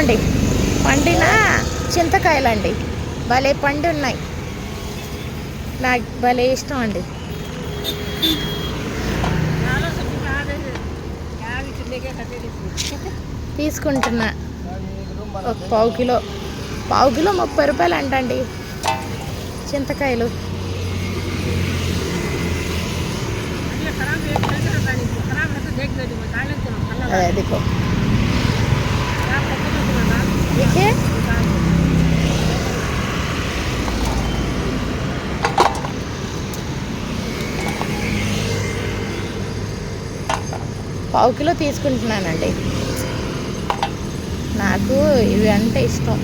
ఇదిగోండి పండిన చింతకాయలండి. భలే పండు ఉన్నాయి నాకు భలే ఇష్టం అండి. తీసుకుంటున్నా. ఒక పావు కిలో. పావు కిలో ముప్పై రూపాయలు అంటండి చింతకాయలు. అదే అదిగో. పావు కిలో తీసుకుంటున్నానండి. నాకు ఇవి అంటే ఇష్టం.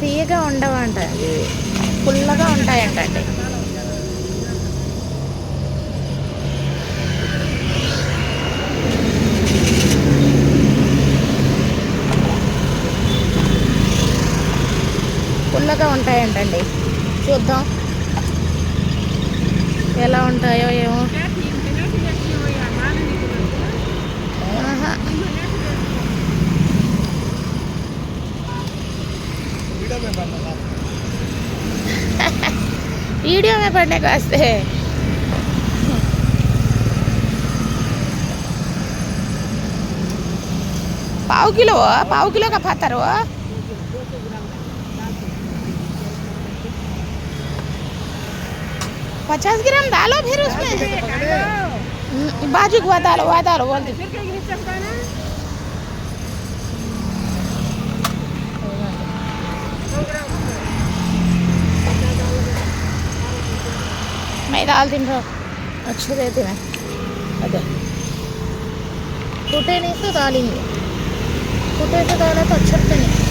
తీయగా ఉండవంట ఇవి. పుల్లగా ఉంటాయంటండి. పుల్లగా ఉంటాయంటండి చూద్దాం ఎలా ఉంటాయో ఏమో ఆహా. वीडियो में पढ़ने के वास्ते पाव किलो हो पाव किलो का पत्थर हो पचास ग्राम डालो फिर उसमें। बाजू को डालो वहाँ डालो, बोल दे। मैं डाल दिन अच्छे देते मैं अरे टूटे नहीं तो डालेंगे टूटे तो डाला तो अच्छे नहीं एक दे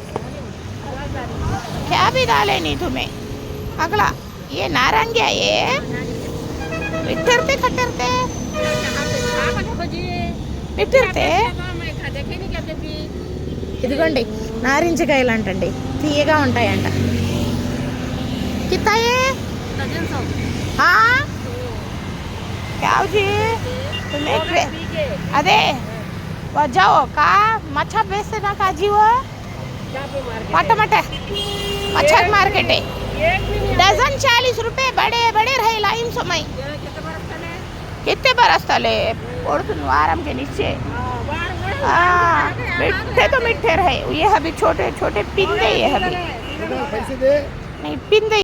क्या भी डाले नहीं तुम्हें अगला ये नारंगी है ये मिठरते खटरते మిట్టిర్తే ఇదిగోండి నారింజకాయలు అంటండి తీయగా ఉంటాయంట కిత్తాయే हाँ क्या जी तुम एक बे- अरे वो मट मट मच्छर मार्केट है। डजन चालीस रुपए बड़े बड़े रहे लाइन समय। कितने बरस तले पड़तुन आराम के नीचे। हाँ मिठे तो मिठे रहे। ये अभी छोटे छोटे पिंदे ये अभी। नहीं पिंदे